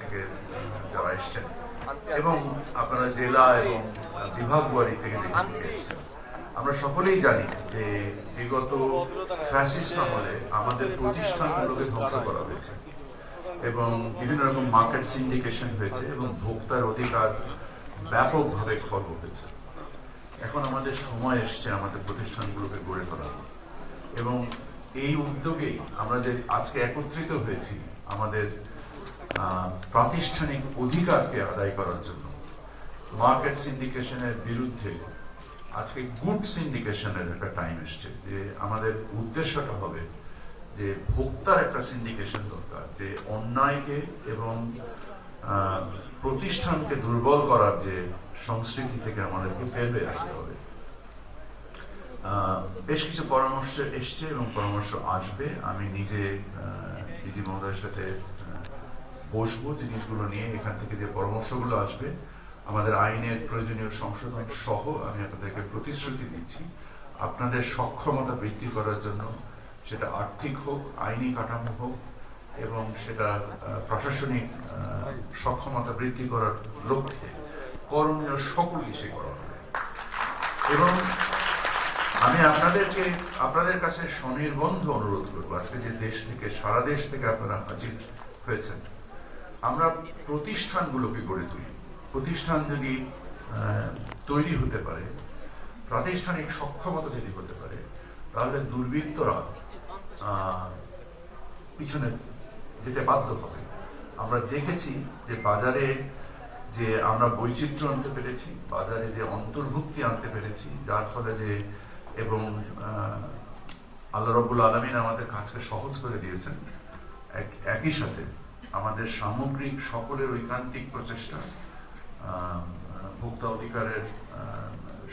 থেকে যারা এসছেন। এবং আপনারা জেলা এবং বিভাগ ওয়ারি থেকে। আমরা সকলেই জানি যে বিগত ফ্যাসিস্ট আমলে আমাদের প্রতিষ্ঠানগুলোকে ধ্বংস করা হয়েছে। এবং বিভিন্ন রকম মার্কেট সিন্ডিকেশন হয়েছে এবং ভোক্তার অধিকার ব্যাপকভাবে খর্ব হয়েছে। এখন আমাদের সময় এসছে আমাদের প্রতিষ্ঠানগুলোকে গড়ে তোলা এবং এই উদ্যোগেই আমরা যে আজকে একত্রিত হয়েছি আমাদের প্রাতিষ্ঠানিক অধিকারকে আদায় করার জন্য মার্কেট সিন্ডিকেশনের বিরুদ্ধে আজকে গুড সিন্ডিকেশনের একটা টাইম এসছে যে আমাদের উদ্দেশ্যটা হবে যে ভোক্তার একটা সিন্ডিকেশন দরকার, যে অন্যায়কে এবং প্রতিষ্ঠানকে দুর্বল করার যে সংস্কৃতি থেকে আমাদেরকে বের আসতে হবে। বেশ কিছু পরামর্শ এসছে এবং পরামর্শ আসবে। আমি নিজে দিদি মহোদয়ের সাথে বসবো জিনিসগুলো নিয়ে, এখান থেকে যে পরামর্শগুলো আসবে, আমাদের আইনের প্রয়োজনীয় সংশোধন সহ আমি আপনাদেরকে প্রতিশ্রুতি দিচ্ছি, আপনাদের সক্ষমতা বৃদ্ধি করার জন্য সেটা আর্থিক হোক, আইনি কাঠামো হোক, এবং সেটা প্রশাসনিক সক্ষমতা বৃদ্ধি করার লক্ষ্যে করণীয় সকল কিছু করা হবে। এবং আমি আপনাদেরকে, আপনাদের কাছে স্বনির্বন্ধ অনুরোধ করব। আজকে যে দেশ থেকে, সারা দেশ থেকে আপনারা হাজির হয়েছেন আমরা প্রতিষ্ঠানগুলোকে গড়ে তুলি। প্রতিষ্ঠান যদি তৈরি হতে পারে, প্রাতিষ্ঠানিক সক্ষমতা যদি হতে পারে, তাহলে দুর্বৃত্তরা পিছনে যেতে বাধ্য হবে। আমরা দেখেছি যে বাজারে যে আমরা বৈচিত্র্য আনতে পেরেছি, বাজারে যে অন্তর্ভুক্তি আনতে পেরেছি, যার ফলে যে এবং আল্লাহ রবুল আলমিন আমাদের কাজকে সহজ করে দিয়েছেন। এক- একই সাথে আমাদের সামগ্রিক সকলের ঐকান্তিক প্রচেষ্টা ভোক্তা অধিকারের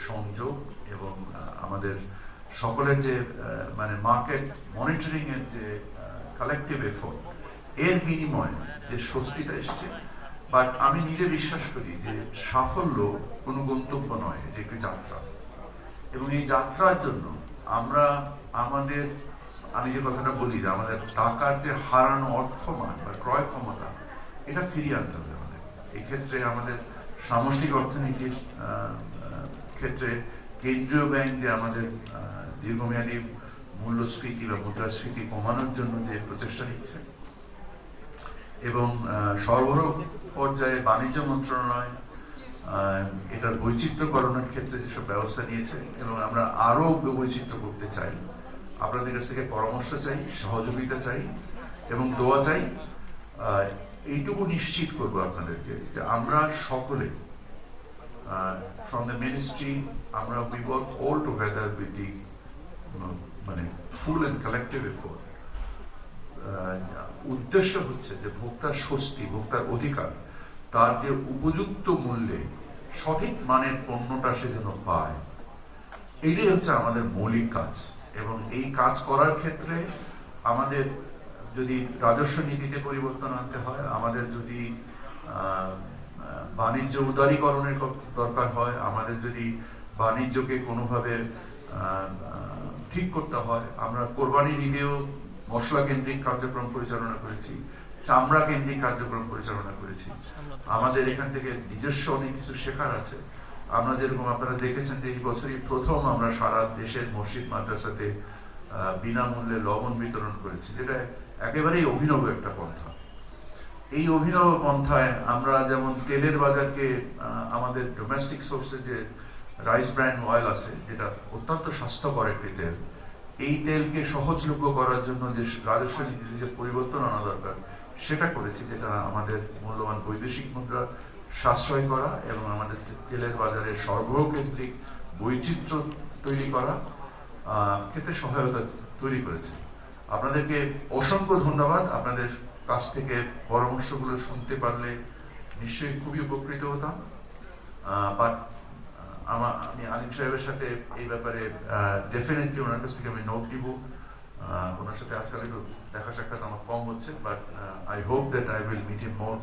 সংযোগ এবং আমাদের সকলের যে মানে মার্কেট মনিটরিং এর যে কালেকটিভ এফোর্ট এর বিনিময়ে যে স্বস্তিটা এসছে। বাট আমি নিজে বিশ্বাস করি যে সাফল্য কোনো গন্তব্য নয়, এটি একটি যাত্রা। এবং এই যাত্রার জন্য আমরা আমাদের আমি যে কথাটা বলি যে আমাদের টাকার যে হারানো অর্থমান বা ক্রয় ক্ষমতা এটা ফিরিয়ে আনতে হবে আমাদের। এই ক্ষেত্রে আমাদের সামষ্টিক অর্থনীতির ক্ষেত্রে কেন্দ্রীয় ব্যাংক যে আমাদের দীর্ঘমেয়াদী মূল্যস্ফীতি বা মুদ্রাস্ফীতি কমানোর জন্য যে প্রচেষ্টা নিচ্ছে এবং আহ, সরবরাহ পর্যায়ে বাণিজ্য মন্ত্রণালয় এটার বৈচিত্র্যকরণের ক্ষেত্রে যেসব ব্যবস্থা নিয়েছে এবং আমরা আরও বৈচিত্র্য করতে চাই আপনাদের কাছ থেকে পরামর্শ চাই, সহযোগিতা চাই এবং দোয়া চাই। এইটুকু নিশ্চিত করব আপনাদেরকে যে আমরা সকলে ফ্রম দ্য মিনিস্ট্রি আমরা we work all together with the মানে ফুল অ্যান্ড কালেকটিভ এফোর্ট উদ্দেশ্য হচ্ছে যে ভোক্তার স্বস্তি, ভোক্তার অধিকার, তার যে উপযুক্ত মূল্যে সঠিক মানের পণ্যটা সে যেন পায়। এইটাই হচ্ছে আমাদের মৌলিক কাজ। এবং এই কাজ করার ক্ষেত্রে আমাদের যদি রাজস্ব নীতিতে পরিবর্তন আনতে হয় আমাদের যদি বাণিজ্য উদারীকরণের দরকার হয় আমাদের যদি বাণিজ্যকে কোনোভাবে ঠিক করতে হয় আমরা কোরবানির ঈদেও মশলা কেন্দ্রিক কার্যক্রম পরিচালনা করেছি চামড়া কেন্দ্রিক কার্যক্রম পরিচালনা করেছি। আমাদের এখান থেকে নিজস্ব অনেক কিছু শেখার আছে। আমরা যেরকম আপনারা দেখেছেন এই বছরই প্রথম আমরা সারা দেশের মসজিদ মাদ্রাসাতে বিনামূল্যে লবণ বিতরণ করেছি, যেটা একেবারেই অভিনব একটা পন্থা। এই অভিনব পন্থায় আমরা যেমন তেলের বাজারকে আমাদের ডোমেস্টিক সোর্সে যে রাইস ব্র্যান্ড অয়েল আছে, যেটা অত্যন্ত স্বাস্থ্যকর একটি তেল, এই তেলকে সহজলভ্য করার জন্য যে রাজস্ব নীতিতে যে পরিবর্তন আনা দরকার, সেটা করেছি, যেটা আমাদের মূল্যবান বৈদেশিক মুদ্রা সাশ্রয় করা এবং আমাদের তেলের বাজারে সরবরাহ কেন্দ্রিক বৈচিত্র্য তৈরি করা ক্ষেত্রে সহায়তা তৈরি করেছে। আপনাদেরকে অসংখ্য ধন্যবাদ। আপনাদের কাছ থেকে পরামর্শগুলো শুনতে পারলে নিশ্চয়ই খুবই উপকৃত হতাম। বাট আমার আমি আলিম সাহেবের সাথে এই ব্যাপারে ডেফিনেটলি ওনার কাছ থেকে আমি নোট দিব ওনার সাথে আজকাল একটু দেখা সাক্ষাৎ আমার কম হচ্ছে but I hope that I will meet him more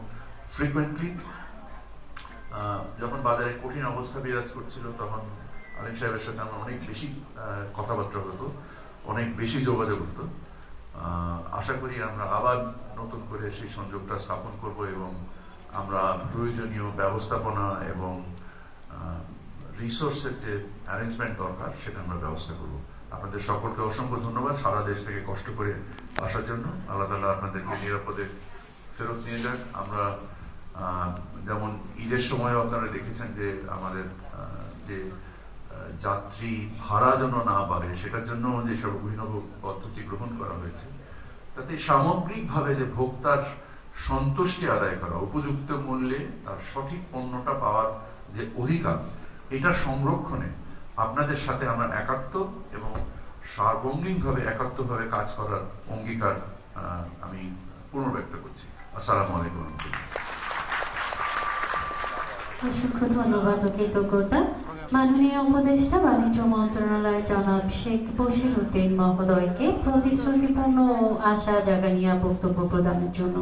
frequently যখন বাজারে কঠিন অবস্থা বিরাজ করছিল, তখন আলিম সাহেবের সাথে আমার অনেক বেশি কথাবার্তা হতো, অনেক বেশি যোগাযোগ হতো। আশা করি আমরা আবার নতুন করে সেই সংযোগটা স্থাপন করব এবং আমরা প্রয়োজনীয় ব্যবস্থাপনা এবং রিসোর্সের যে অ্যারেঞ্জমেন্ট দরকার, সেটা আমরা ব্যবস্থা করব। আপনাদের সকলকে অসংখ্য ধন্যবাদ। সারা দেশ থেকে কষ্ট করে আসার জন্য। আল্লাহ তালা আপনাদেরকে নিরাপদে ফেরত নিয়ে যাক। আমরা যেমন ঈদের সময়ও আপনারা দেখেছেন যে আমাদের যে যাত্রী ভাড়া যেন না বাড়ে, সেটার জন্য যেসব অভিনব পদ্ধতি গ্রহণ করা হয়েছে, তাতে সামগ্রিকভাবে যে ভোক্তার সন্তুষ্টি আদায় করা, উপযুক্ত মূল্যে তার সঠিক পণ্যটা পাওয়ার যে অধিকার, এটা সংরক্ষণে আপনাদের সাথে আমরা একাত্ম এবং সার্বঙ্গীনভাবে একাত্মভাবে কাজ করার অঙ্গীকার আমি পুনর্ব্যক্ত করছি। আসসালামু আলাইকুম অসংখ্য ধন্যবাদ ও কৃতজ্ঞতা মাননীয় উপদেষ্টা বাণিজ্য মন্ত্রণালয়ের জনাব শেখ বশির উদ্দিন মহোদয়কে প্রতিশ্রুতিপূর্ণ আশা জাগানিয়া বক্তব্য প্রদানের জন্য।